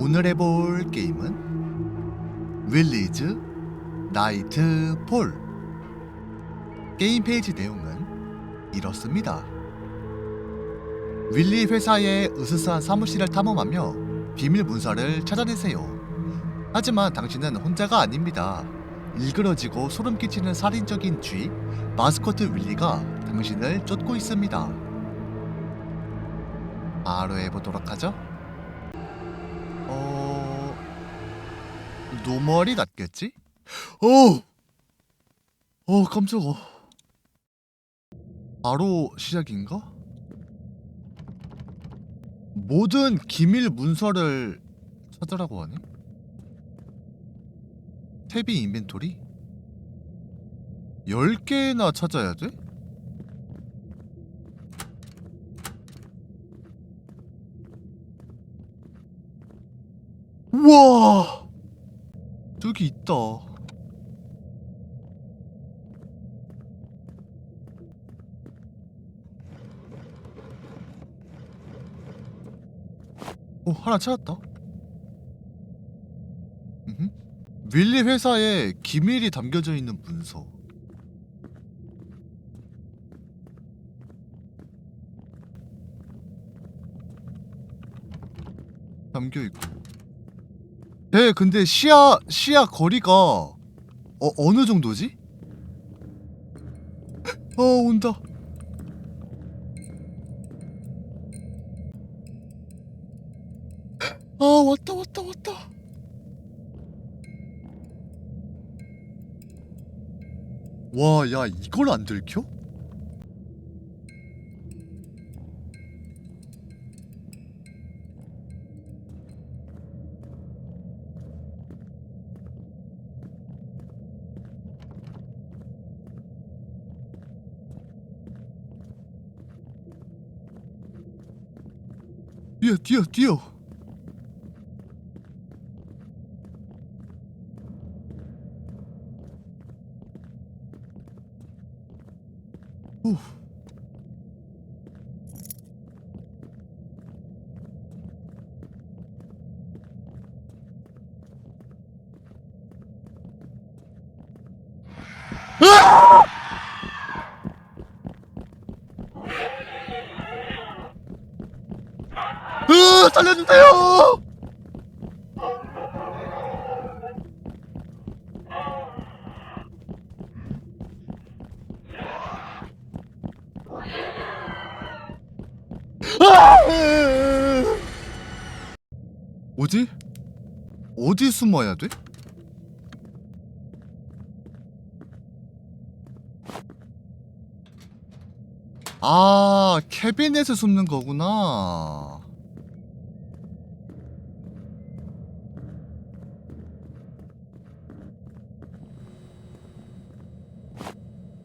오늘 해볼 게임은 윌리즈 나이트 폴 게임 페이지 내용은 이렇습니다. 윌리 회사의 으스스한 사무실을 탐험하며 비밀 문서를 찾아내세요. 하지만 당신은 혼자가 아닙니다. 일그러지고 소름 끼치는 살인적인 쥐 마스코트 윌리가 당신을 쫓고 있습니다. 바로 해보도록 하죠 어... 노멀이 낫겠지? 어! 어 깜짝아 바로 시작인가? 모든 기밀 문서를 찾으라고 하네? 탭이 인벤토리? 10개나 찾아야 돼? 우와! 저기 있다. 오, 하나 찾았다. 윌리 회사에 기밀이 담겨져 있는 문서. 담겨 있고. 네, 근데 시야 시야 거리가 어 어느 정도지? 어 온다. 아 왔다 왔다 왔다. 와, 야 이걸 안 들켜? Tio, tio, tio! 살려주세요! 아! 뭐지? 어디 숨어야 돼? 아, 캐비넷에 숨는 거구나.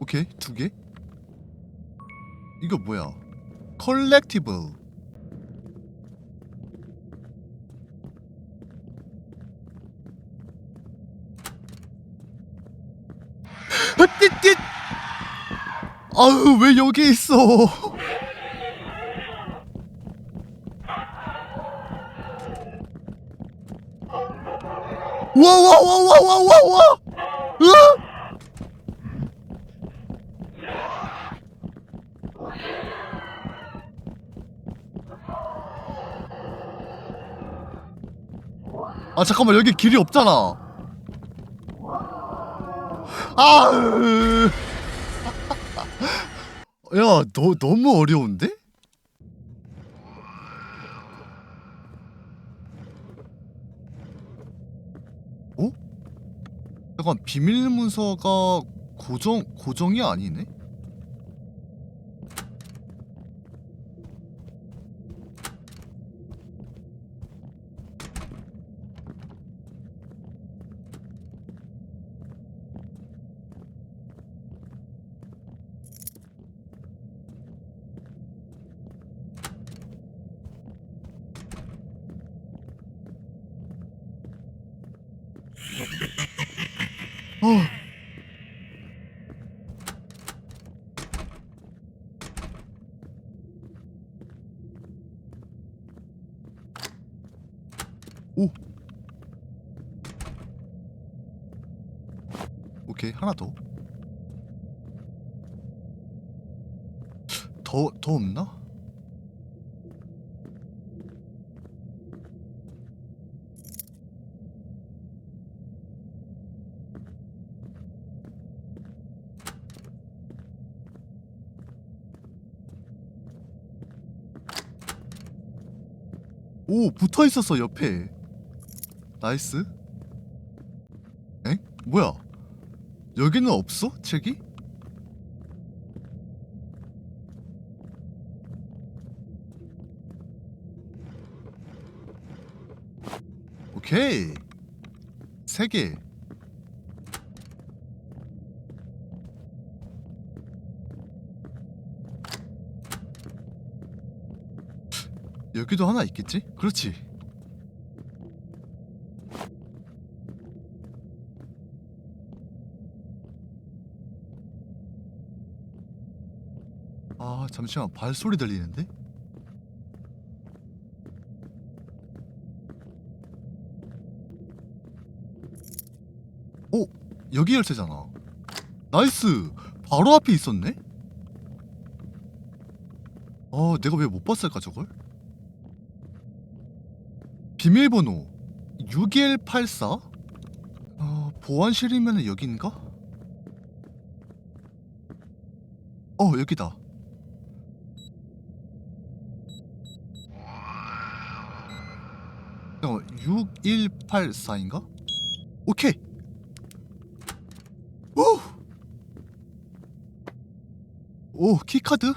오케이, 두 개. 이거 뭐야? 컬렉티블. 아유, 왜 여기 있어? 와, 와, 와, 와, 와, 와, 와! 으! 아 잠깐만 여기 길이 없잖아. 아, 으. 야, 너 너무 어려운데? 어? 약간 비밀 문서가 고정 고정이 아니네? 어. 오. 오케이 하나 더. 더 더 없나? 오 붙어 있었어 옆에. 나이스. 엥? 뭐야? 여기는 없어? 책이? 오케이. 세 개. 여기도 하나 있겠지? 그렇지. 아 잠시만 발소리 들리는데? 오 여기 열쇠잖아 나이스 바로 앞에 있었네? 아 내가 왜 못 봤을까 저걸? 비밀번호 6184? 어 보안실이면 여긴가? 어 여기다 잠깐만 6184인가? 오케이 오! 오 키카드?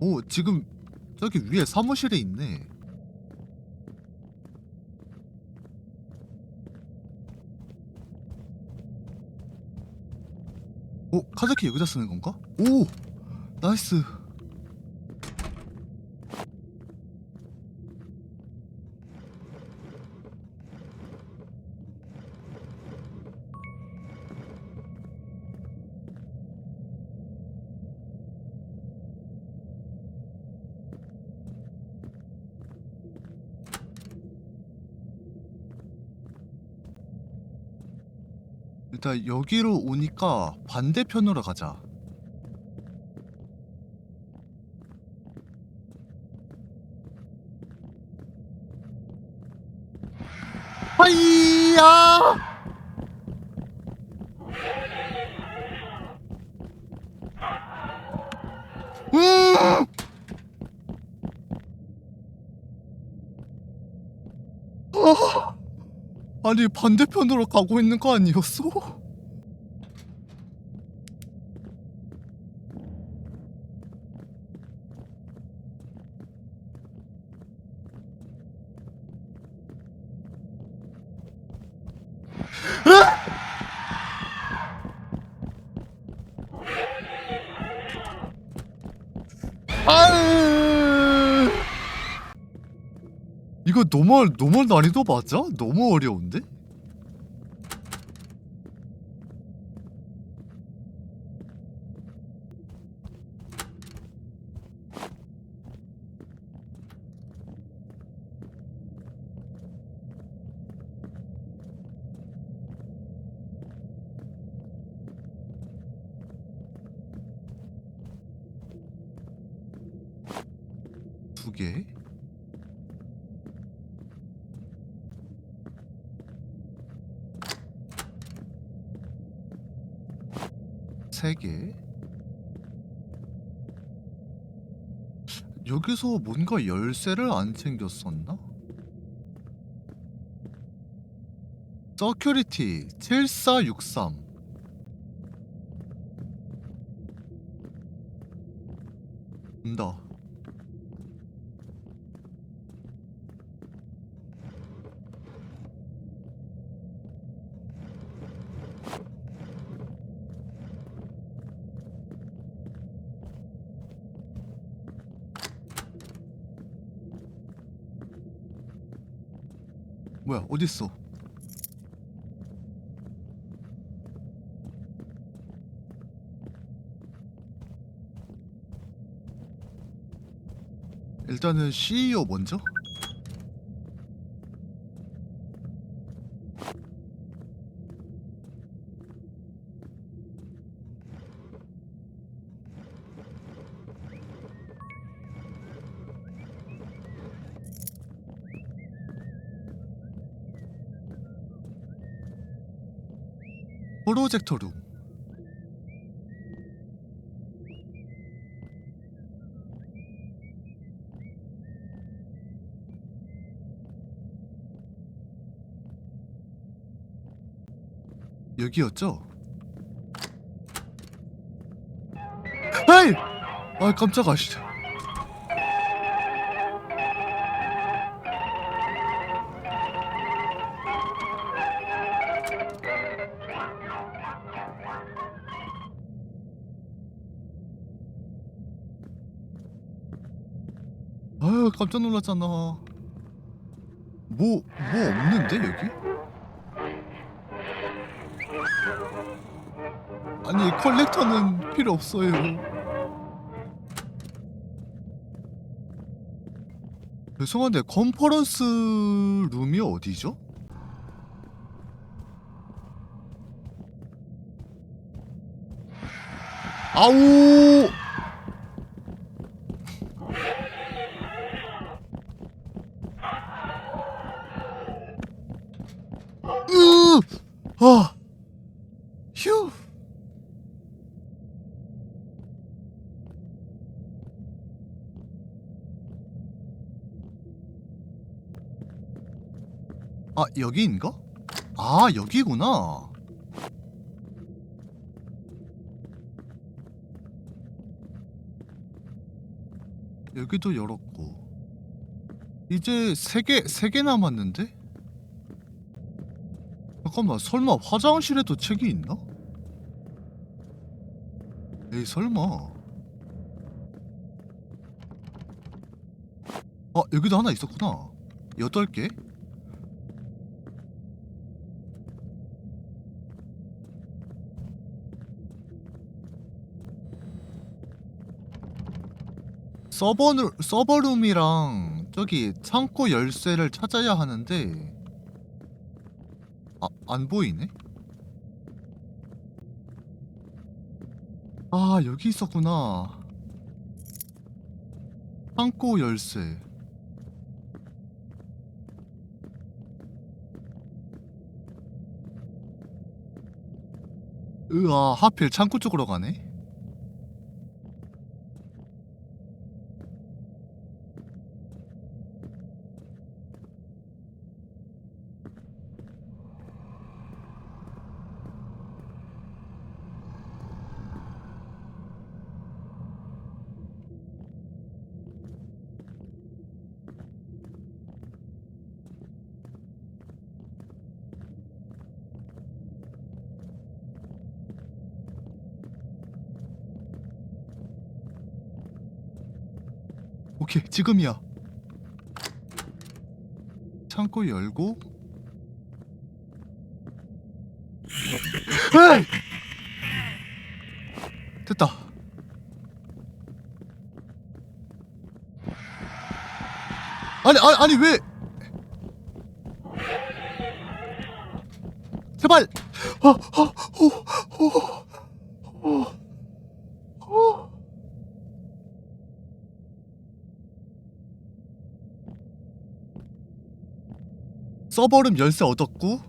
오 지금 저기 위에 사무실에 있네 오 카드키 여기다 쓰는 건가? 오 나이스 일단 여기로 오니까 반대편으로 가자. 하이야! 음! 아, 아니 반대편으로 가고 있는 거 아니었어? 노멀 노멀 난이도 맞아? 너무 어려운데? 3개 여기서 뭔가 열쇠를 안 챙겼었나? 서큐리티 7463 온다 뭐야 어딨어 일단은 CEO 먼저? 프로젝터 룸. 여기였죠? 헤이! 아 깜짝아 진짜 깜짝 놀랐잖아 뭐 뭐 없는데 여기? 아니 컬렉터는 필요 없어요. 죄송한데 컨퍼런스 룸이 어디죠? 아우! 으! 아! 휴! 아 여기인가? 아 여기구나 여기도 열었고 이제 세개세개 남았는데? 잠깐만 설마 화장실에도 책이 있나? 에이 설마 아 여기도 하나 있었구나 여덟 개? 서버를 서버룸이랑 저기 창고 열쇠를 찾아야 하는데 아, 안 보이네? 아, 여기 있었구나. 창고 열쇠. 으아, 하필 창고 쪽으로 가네. 오케이, 지금이야. 창고 열고. 에이! 됐다. 아니, 아니, 아니 왜? 제발. 어, 어, 어, 어, 서버룸 열쇠 얻었고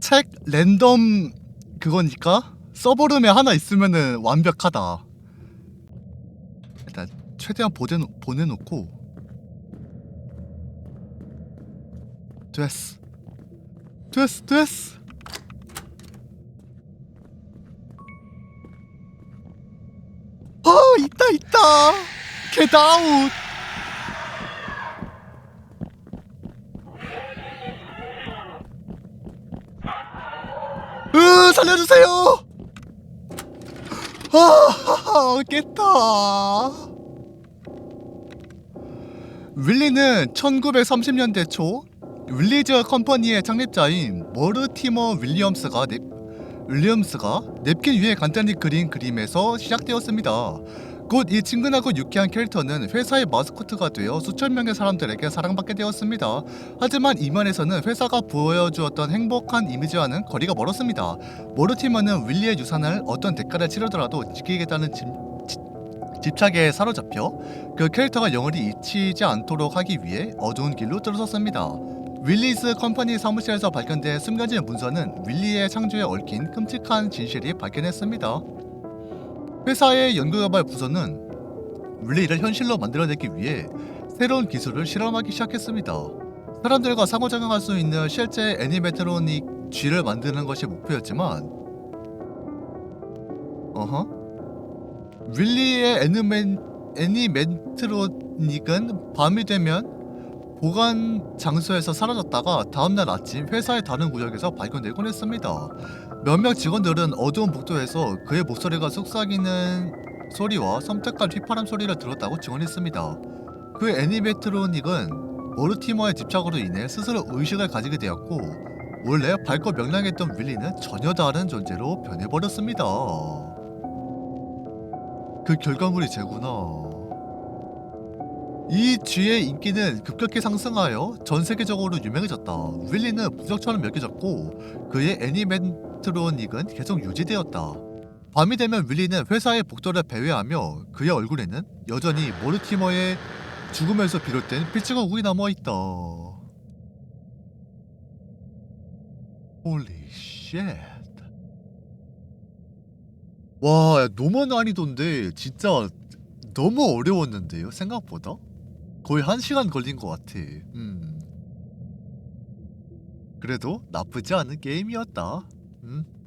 책 랜덤 그거니까 서버룸에 하나 있으면은 완벽하다. 일단 최대한 보내놓, 보내놓고. 됐어. 됐어 됐어. 아 있다 있다. 겟아웃 으 살려주세요 아 깼다 윌리는 1930년대 초 윌리즈 컴퍼니의 창립자인 머르티머 윌리엄스가 냅, 윌리엄스가 냅킨 위에 간단히 그린 그림에서 시작되었습니다. 곧 이 친근하고 유쾌한 캐릭터는 회사의 마스코트가 되어 수천 명의 사람들에게 사랑받게 되었습니다. 하지만 이면에서는 회사가 보여주었던 행복한 이미지와는 거리가 멀었습니다. 모르티머는 윌리의 유산을 어떤 대가를 치르더라도 지키겠다는 집, 집, 집착에 사로잡혀 그 캐릭터가 영원히 잊히지 않도록 하기 위해 어두운 길로 들어섰습니다. 윌리스 컴퍼니 사무실에서 발견된 숨겨진 문서는 윌리의 창조에 얽힌 끔찍한 진실이 발견했습니다. 회사의 연구개발 부서는 윌리를 현실로 만들어내기 위해 새로운 기술을 실험하기 시작했습니다. 사람들과 상호작용할 수 있는 실제 애니메트로닉 쥐를 만드는 것이 목표였지만 어허 윌리의 애니메, 애니메트로닉은 밤이 되면 보관 장소에서 사라졌다가 다음날 아침 회사의 다른 구역에서 발견되곤 했습니다. 몇몇 직원들은 어두운 복도에서 그의 목소리가 속삭이는 소리와 섬뜩한 휘파람 소리를 들었다고 증언했습니다. 그 애니메트로닉은 모르티머의 집착으로 인해 스스로 의식을 가지게 되었고 원래 밝고 명랑했던 윌리는 전혀 다른 존재로 변해버렸습니다. 그 결과물이 쟤구나. 이 쥐의 인기는 급격히 상승하여 전 세계적으로 유명해졌다. 윌리는 부적처럼 여겨졌고 그의 애니 메트로닉은 계속 유지되었다. 밤이 되면 윌리는 회사의 복도를 배회하며 그의 얼굴에는 여전히 모르티머의 죽음에서 비롯된 피치거국이 남아있다. 홀리 쉣. 와, 야, 너무 난이도인데 진짜 너무 어려웠는데요, 생각보다? 거의 한 시간 걸린 것 같아. 음. 그래도 나쁘지 않은 게임이었다. 음.